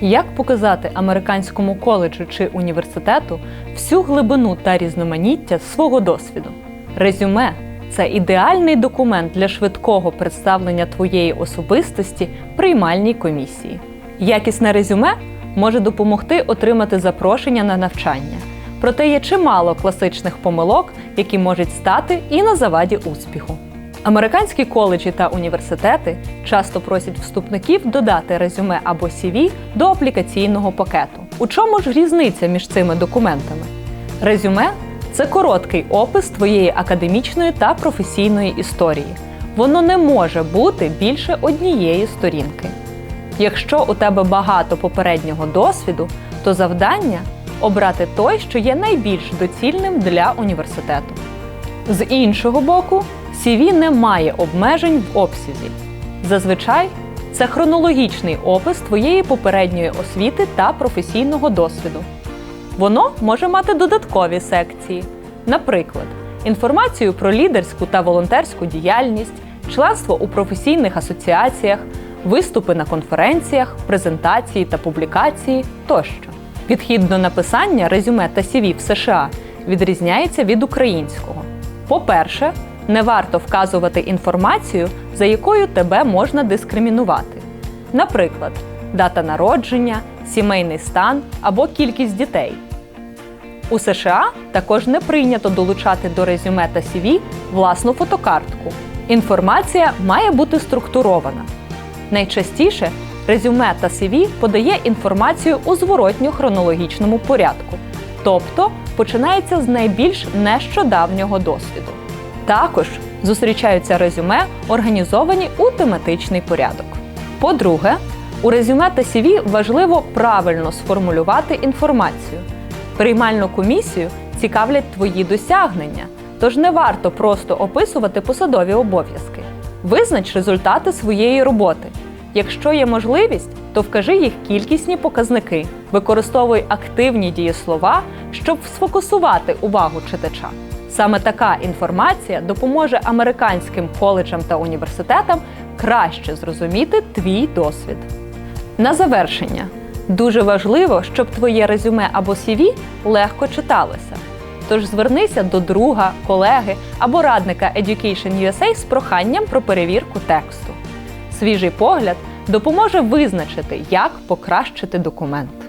Як показати американському коледжу чи університету всю глибину та різноманіття свого досвіду? Резюме це ідеальний документ для швидкого представлення твоєї особистості приймальній комісії. Якісне резюме може допомогти отримати запрошення на навчання. Проте є чимало класичних помилок, які можуть стати і на заваді успіху. Американські коледжі та університети часто просять вступників додати резюме або CV до аплікаційного пакету. У чому ж різниця між цими документами? Резюме це короткий опис твоєї академічної та професійної історії. Воно не може бути більше однієї сторінки. Якщо у тебе багато попереднього досвіду, то завдання обрати той, що є найбільш доцільним для університету. З іншого боку, CV не має обмежень в обсязі. Зазвичай це хронологічний опис твоєї попередньої освіти та професійного досвіду. Воно може мати додаткові секції, наприклад, інформацію про лідерську та волонтерську діяльність, членство у професійних асоціаціях, виступи на конференціях, презентації та публікації тощо. Підхід до написання резюме та CV в США відрізняється від українського. По-перше, не варто вказувати інформацію, за якою тебе можна дискримінувати. Наприклад, дата народження, сімейний стан або кількість дітей. У США також не прийнято долучати до резюме та CV власну фотокартку. Інформація має бути структурована. Найчастіше резюме та CV подає інформацію у зворотньо-хронологічному порядку, тобто починається з найбільш нещодавнього досвіду. Також зустрічаються резюме, організовані у тематичний порядок. По-друге, у резюме та CV важливо правильно сформулювати інформацію. Приймальну комісію цікавлять твої досягнення, тож не варто просто описувати посадові обов'язки. Визнач результати своєї роботи. Якщо є можливість, то вкажи їх кількісні показники, використовуй активні дієслова, щоб сфокусувати увагу читача. Саме така інформація допоможе американським коледжам та університетам краще зрозуміти твій досвід. На завершення, дуже важливо, щоб твоє резюме або CV легко читалося. Тож звернися до друга, колеги або радника Education USA з проханням про перевірку тексту. Свіжий погляд допоможе визначити, як покращити документ.